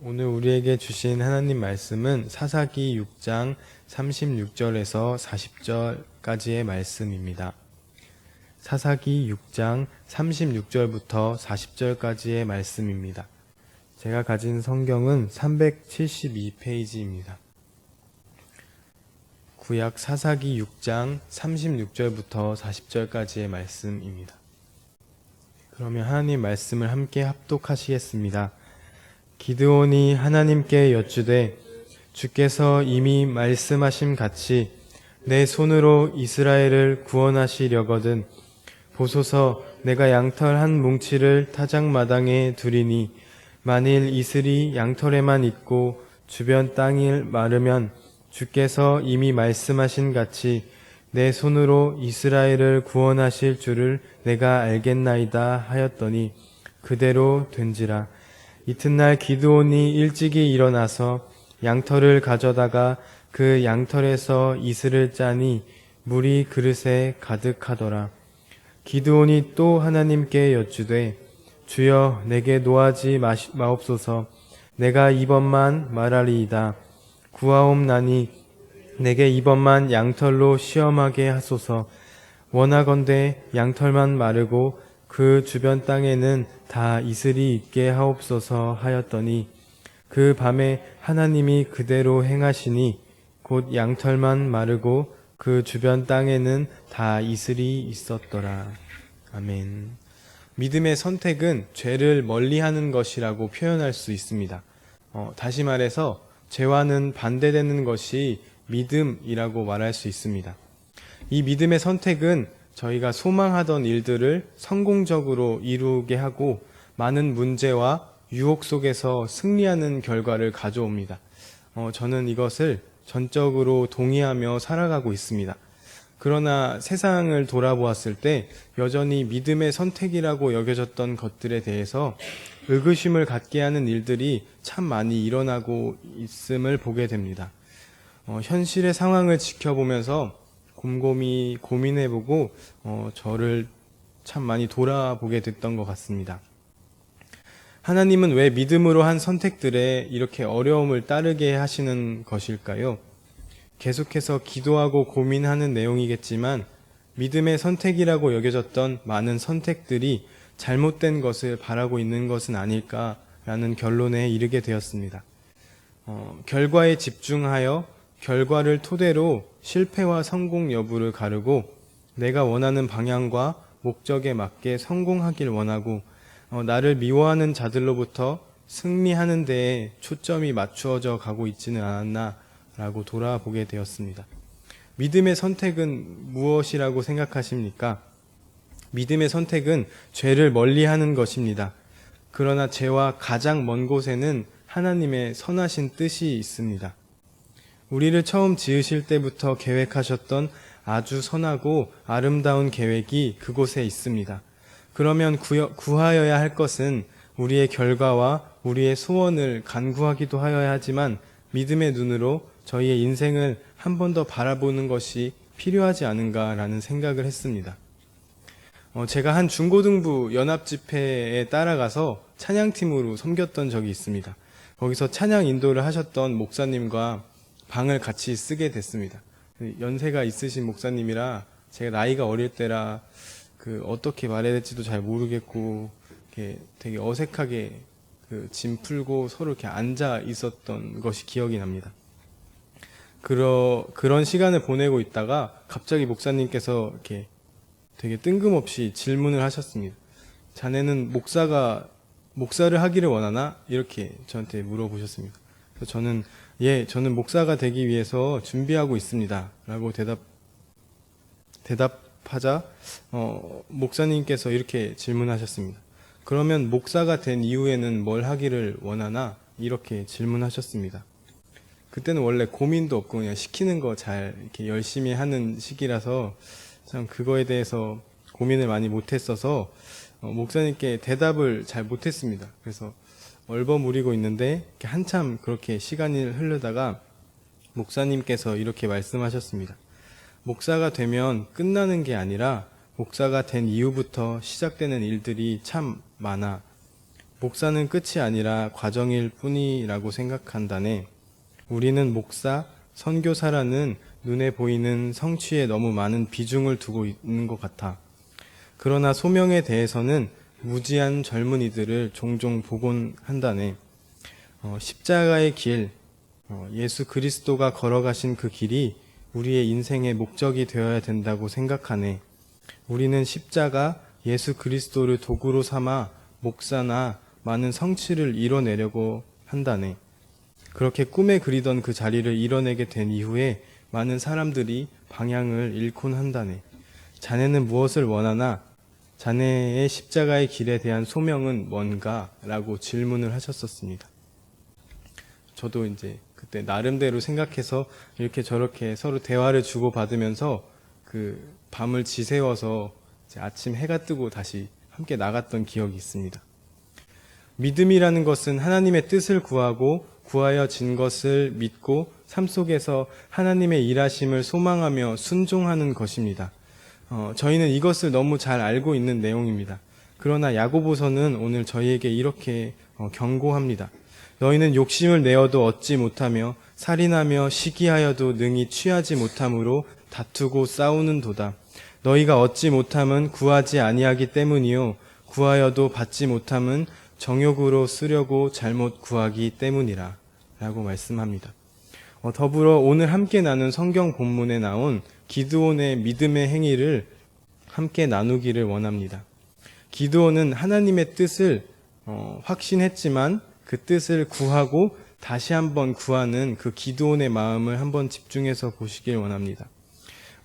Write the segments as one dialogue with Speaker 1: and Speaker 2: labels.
Speaker 1: 오늘 우리에게 주신 하나님 말씀은 사사기 6장 36절에서 40절까지의 말씀입니다. 사사기 6장 36절부터 40절까지의 말씀입니다. 제가 가진 성경은 372페이지입니다. 구약 사사기 6장 36절부터 40절까지의 말씀입니다. 그러면 하나님 말씀을 함께 합독하시겠습니다. 기드온이 하나님께 여쭈되 주께서 이미 말씀하신 같이 내 손으로 이스라엘을 구원하시려거든 보소서 내가 양털 한 뭉치를 타작마당에 두리니 만일 이슬이 양털에만 있고 주변 땅이 마르면 주께서 이미 말씀하신 같이 내 손으로 이스라엘을 구원하실 줄을 내가 알겠나이다 하였더니 그대로 된지라 이튿날 기드온이 일찍이 일어나서 양털을 가져다가 그 양털에서 이슬을 짜니 물이 그릇에 가득하더라. 기드온이 또 하나님께 여쭈되 주여 내게 노하지 마옵소서 내가 이번만 말하리이다. 구하옵나니 내게 이번만 양털로 시험하게 하소서 원하건대 양털만 마르고 그 주변 땅에는 다 이슬이 있게 하옵소서 하였더니 그 밤에 하나님이 그대로 행하시니 곧 양털만 마르고 그 주변 땅에는 다 이슬이 있었더라. 아멘. 믿음의 선택은 죄를 멀리 하는 것이라고 표현할 수 있습니다. 어, 다시 말해서 죄와는 반대되는 것이 믿음이라고 말할 수 있습니다. 이 믿음의 선택은 저희가 소망하던 일들을 성공적으로 이루게 하고 많은 문제와 유혹 속에서 승리하는 결과를 가져옵니다. 어, 저는 이것을 전적으로 동의하며 살아가고 있습니다. 그러나 세상을 돌아보았을 때 여전히 믿음의 선택이라고 여겨졌던 것들에 대해서 의구심을 갖게 하는 일들이 참 많이 일어나고 있음을 보게 됩니다. 어, 현실의 상황을 지켜보면서 곰곰이 고민해보고 어, 저를 참 많이 돌아보게 됐던 것 같습니다. 하나님은 왜 믿음으로 한 선택들에 이렇게 어려움을 따르게 하시는 것일까요? 계속해서 기도하고 고민하는 내용이겠지만 믿음의 선택이라고 여겨졌던 많은 선택들이 잘못된 것을 바라고 있는 것은 아닐까라는 결론에 이르게 되었습니다. 어, 결과에 집중하여 결과를 토대로 실패와 성공 여부를 가르고 내가 원하는 방향과 목적에 맞게 성공하길 원하고 어, 나를 미워하는 자들로부터 승리하는 데에 초점이 맞추어져 가고 있지는 않았나라고 돌아보게 되었습니다. 믿음의 선택은 무엇이라고 생각하십니까? 믿음의 선택은 죄를 멀리 하는 것입니다. 그러나 죄와 가장 먼 곳에는 하나님의 선하신 뜻이 있습니다. 우리를 처음 지으실 때부터 계획하셨던 아주 선하고 아름다운 계획이 그곳에 있습니다. 그러면 구여- 구하여야 할 것은 우리의 결과와 우리의 소원을 간구하기도 하여야 하지만 믿음의 눈으로 저희의 인생을 한 번 더 바라보는 것이 필요하지 않은가라는 생각을 했습니다. 어, 제가 한 중고등부 연합 집회에 따라가서 찬양팀으로 섬겼던 적이 있습니다. 거기서 찬양 인도를 하셨던 목사님과 방을 같이 쓰게 됐습니다. 연세가 있으신 목사님이라 제가 나이가 어릴 때라 그 어떻게 말해야 될지도 잘 모르겠고 이렇게 되게 어색하게 그 짐 풀고 서로 이렇게 앉아 있었던 것이 기억이 납니다. 그러, 그런 시간을 보내고 있다가 갑자기 목사님께서 이렇게 되게 뜬금없이 질문을 하셨습니다. 자네는 목사가 목사를 하기를 원하나? 이렇게 저한테 물어보셨습니다. 그래서 저는 예, 저는 목사가 되기 위해서 준비하고 있습니다. 라고 대답 대답하자 어, 목사님께서 이렇게 질문하셨습니다. 그러면 목사가 된 이후에는 뭘 하기를 원하나? 이렇게 질문하셨습니다. 그때는 원래 고민도 없고 그냥 시키는 거 잘 이렇게 열심히 하는 시기라서 참 그거에 대해서 고민을 많이 못했어서 어, 목사님께 대답을 잘 못했습니다. 그래서 얼버무리고 있는데 한참 그렇게 시간이 흐르다가 목사님께서 이렇게 말씀하셨습니다. 목사가 되면 끝나는 게 아니라 목사가 된 이후부터 시작되는 일들이 참 많아. 목사는 끝이 아니라 과정일 뿐이라고 생각한다네. 우리는 목사, 선교사라는 눈에 보이는 성취에 너무 많은 비중을 두고 있는 것 같아. 그러나 소명에 대해서는 무지한 젊은이들을 종종 보곤 한다네. 어, 십자가의 길, 어, 예수 그리스도가 걸어가신 그 길이 우리의 인생의 목적이 되어야 된다고 생각하네. 우리는 십자가 예수 그리스도를 도구로 삼아 목사나 많은 성취를 이뤄내려고 한다네. 그렇게 꿈에 그리던 그 자리를 이뤄내게 된 이후에 많은 사람들이 방향을 잃곤 한다네. 자네는 무엇을 원하나? 자네의 십자가의 길에 대한 소명은 뭔가? 라고 질문을 하셨었습니다. 저도 이제 그때 나름대로 생각해서 이렇게 저렇게 서로 대화를 주고받으면서 그 밤을 지새워서 아침 해가 뜨고 다시 함께 나갔던 기억이 있습니다. 믿음이라는 것은 하나님의 뜻을 구하고 구하여 진 것을 믿고 삶 속에서 하나님의 일하심을 소망하며 순종하는 것입니다. 어, 저희는 이것을 너무 잘 알고 있는 내용입니다. 그러나 야고보서는 오늘 저희에게 이렇게 어, 경고합니다. 너희는 욕심을 내어도 얻지 못하며 살인하며 시기하여도 능히 취하지 못함으로 다투고 싸우는 도다. 너희가 얻지 못함은 구하지 아니하기 때문이요 구하여도 받지 못함은 정욕으로 쓰려고 잘못 구하기 때문이라 라고 말씀합니다. 어, 더불어 오늘 함께 나눈 성경 본문에 나온 기드온의 믿음의 행위를 함께 나누기를 원합니다. 기드온은 하나님의 뜻을 어, 확신했지만 그 뜻을 구하고 다시 한번 구하는 그 기드온의 마음을 한번 집중해서 보시길 원합니다.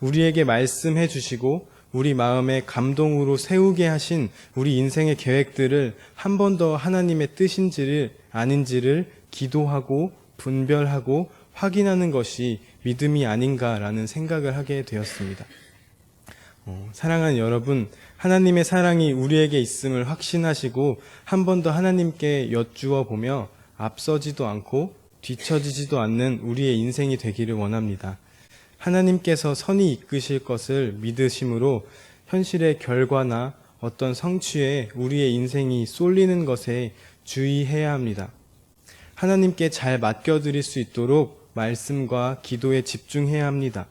Speaker 1: 우리에게 말씀해 주시고 우리 마음에 감동으로 세우게 하신 우리 인생의 계획들을 한 번 더 하나님의 뜻인지를 아닌지를 기도하고 분별하고 확인하는 것이 믿음이 아닌가라는 생각을 하게 되었습니다. 어, 사랑하는 여러분, 하나님의 사랑이 우리에게 있음을 확신하시고 한 번 더 하나님께 여쭈어 보며 앞서지도 않고 뒤처지지도 않는 우리의 인생이 되기를 원합니다. 하나님께서 선이 이끄실 것을 믿으심으로 현실의 결과나 어떤 성취에 우리의 인생이 쏠리는 것에 주의해야 합니다. 하나님께 잘 맡겨드릴 수 있도록 말씀과 기도에 집중해야 합니다.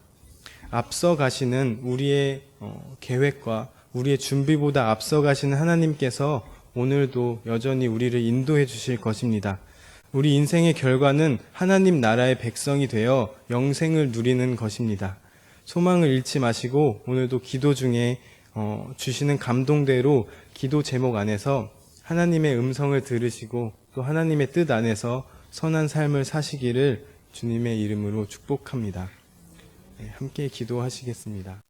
Speaker 1: 앞서 가시는 우리의 어, 계획과 우리의 준비보다 앞서 가시는 하나님께서 오늘도 여전히 우리를 인도해 주실 것입니다. 우리 인생의 결과는 하나님 나라의 백성이 되어 영생을 누리는 것입니다. 소망을 잃지 마시고 오늘도 기도 중에 어, 주시는 감동대로 기도 제목 안에서 하나님의 음성을 들으시고 또 하나님의 뜻 안에서 선한 삶을 사시기를 주님의 이름으로 축복합니다. 네, 함께 기도하시겠습니다.